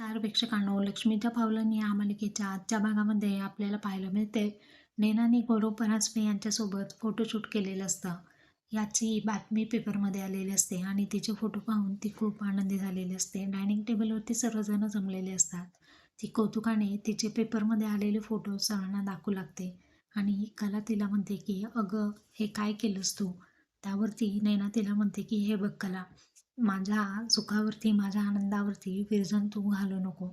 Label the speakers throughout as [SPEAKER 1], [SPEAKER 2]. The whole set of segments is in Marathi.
[SPEAKER 1] नमस्कार प्रेक्षकांनो. लक्ष्मीच्या पावलांनी या मालिकेच्या आजच्या भागामध्ये आपल्याला पाहायला मिळते. नेनाने गौरव परांजपे यांच्यासोबत फोटोशूट केलेलं असतं. याची बातमी पेपरमध्ये आलेली असते आणि तिचे फोटो पाहून ती खूप आनंदी झालेली असते. डायनिंग टेबलवरती सर्वजण जमलेले असतात. ती कौतुकाने तिचे पेपरमध्ये आलेले फोटो सरांना दाखवू लागते आणि कला तिला म्हणते की अगं हे काय केलंस तू? त्यावरती नैना तिला म्हणते की हे बघ कला माझ्या सुखावरती माझ्या आनंदावरती विरजन तू घालू नको.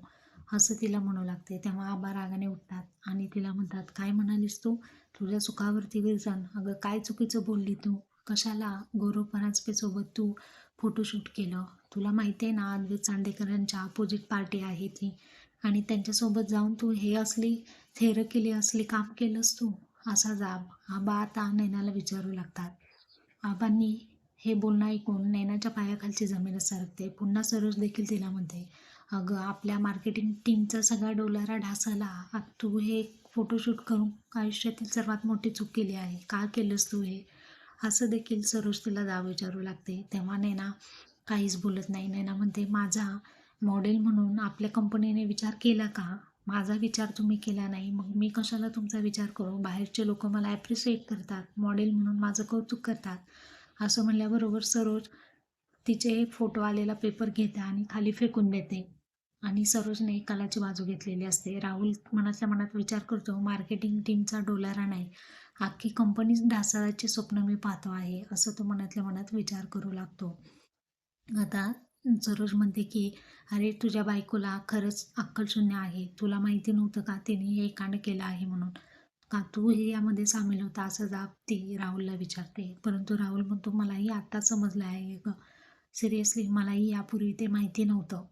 [SPEAKER 1] असं तिला म्हणू लागते. तेव्हा आबा रागाने उठतात आणि तिला म्हणतात काय म्हणालीस तू? तुझ्या सुखावरती विरजन? अगं काय चुकीचं बोलली तू? कशाला गौरव परांजपेसोबत तू फोटोशूट केलं? तुला माहिती आहे ना अद्वैत चांदेकरांच्या अपोजिट पार्टी आहे ती. आणि त्यांच्यासोबत जाऊन तू हे असली थेर केली असली काम केलंस तू? असा जाब आबा आता नैनाला विचारू लागतात. आबांनी हे बोलणं ऐकून नैनाच्या पायाखालची जमीन सरकते. पुन्हा सरोज देखील तिला म्हणते अगं आपल्या मार्केटिंग टीमचा सगळा डोलारा ढासाला तू हे फोटोशूट करून आयुष्यातील सर्वात मोठी चूक केली आहे. का केलंस तू हे? असं देखील सरोज तिला दाव विचारू लागते. तेव्हा नैना काहीच बोलत नाही. नैना म्हणते माझा मॉडेल म्हणून आपल्या कंपनीने विचार केला का? माझा विचार तुम्ही केला नाही. मग मी कशाला तुमचा विचार करू? बाहेरचे लोक मला ॲप्रिशिएट करतात. मॉडेल म्हणून माझं कौतुक करतात. असं म्हणल्याबरोबर सरोज तिचे फोटो आलेला पेपर घेते आणि खाली फेकून देते. आणि सरोजने कलाची बाजू घेतलेली असते. राहुल मनातल्या मनात विचार करतो मार्केटिंग टीमचा डोलारा नाही अख्खी कंपनीच ढासळाचे स्वप्न मी पाहतो आहे असं तो मनातल्या मनात विचार करू लागतो. आता सरोज म्हणते की अरे तुझ्या बायकोला खरंच अक्कलशून्य आहे. तुला माहिती नव्हतं का तिने हे कांड केलं आहे म्हणून? का तू हे यामध्ये सामील होता? असं जाब ती राहुलला विचारते. परंतु राहुल म्हणतो मलाही आत्ता समजलं आहे ग. सिरियसली मलाही यापूर्वी ते माहिती नव्हतं.